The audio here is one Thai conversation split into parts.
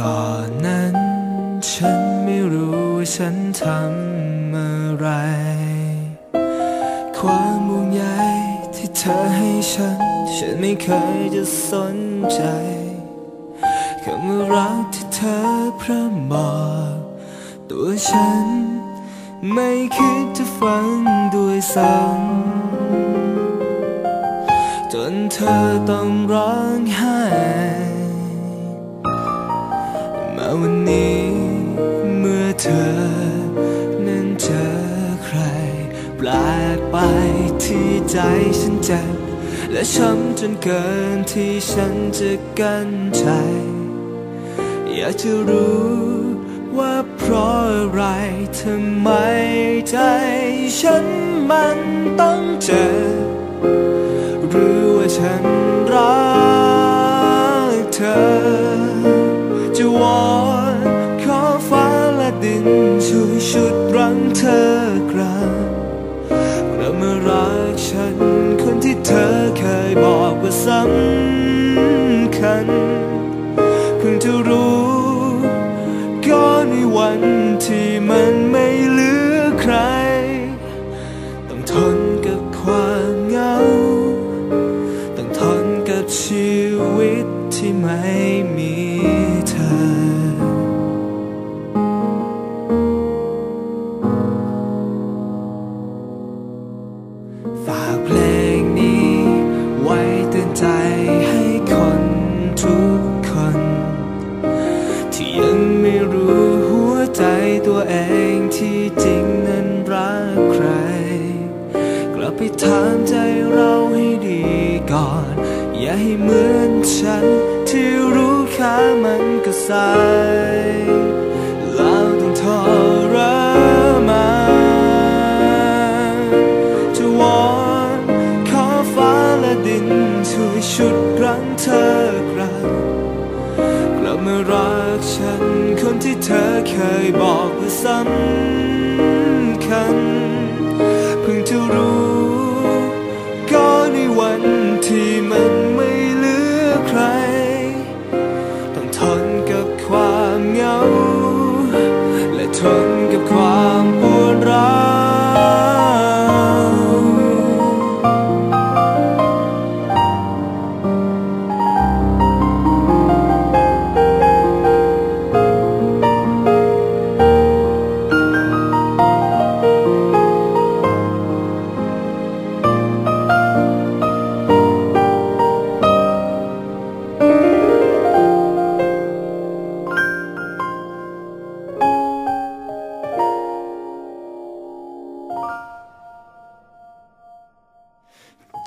ก่อนนั้น ฉันไม่รู้ฉันทำอะไร ความห่งใยที่เธอให้ฉัน ฉันไม่เคยจะสนใจคำว่ารักที่เธอพร่ำบอก ตัวฉัน ไม่คิดจะฟังด้วยซ้ำจนเธอต้องร้องไห้ วันนี้เมื่อเธอนั้นเจอใคร แปลกไปที่ใจฉันเจ็บและช้ำจนเกินที่ฉันจะกั้นใจ อยากจะรู้ว่าเพราะอะไรทำไมใจฉันมันต้องเจ็บหรือว่าฉัน ที่เธอเคยบอกว่าสำคัญ เพิ่งจะรู้ก็ในวันที่มันไม่เหลือใคร ต้องทนกับความเหงา ต้องทนกับชีวิตที่ไม่มีเธอฝาก อย่าให้เหมือนฉัน ที่รู้ค่ามันก็สายแล้วต้องทรมานจะวอนขอฟ้าและดินช่วยชุดรั้งเธอกลับกลับมารักฉัน คนที่เธอเคยบอกว่าสำคัญเพิ่งจะรู้ก็ในวันที่มัน ความ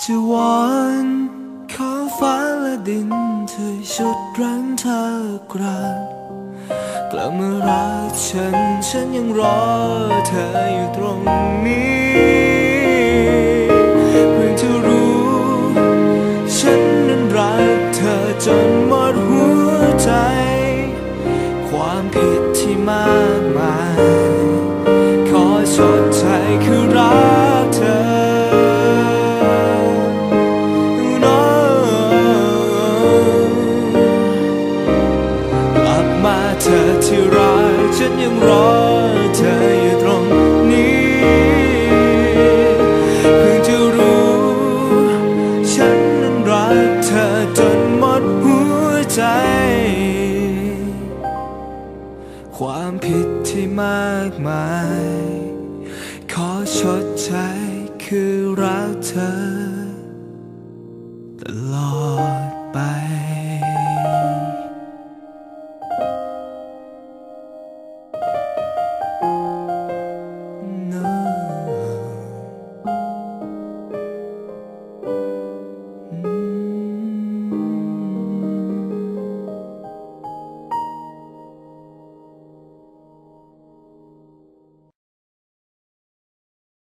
จะวอนขอฟ้าและดินช่วยชุดรั้งเธอกลับกลับมารักฉัน ฉันยังรอเธออยู่ตรงนี้เพิ่งจะรู้ ฉันนั้นรักเธอจนหมดหัวใจ ความผิดที่มากมาย ความผิดที่มากมาย ขอชดใช้คือรักเธอ ตลอด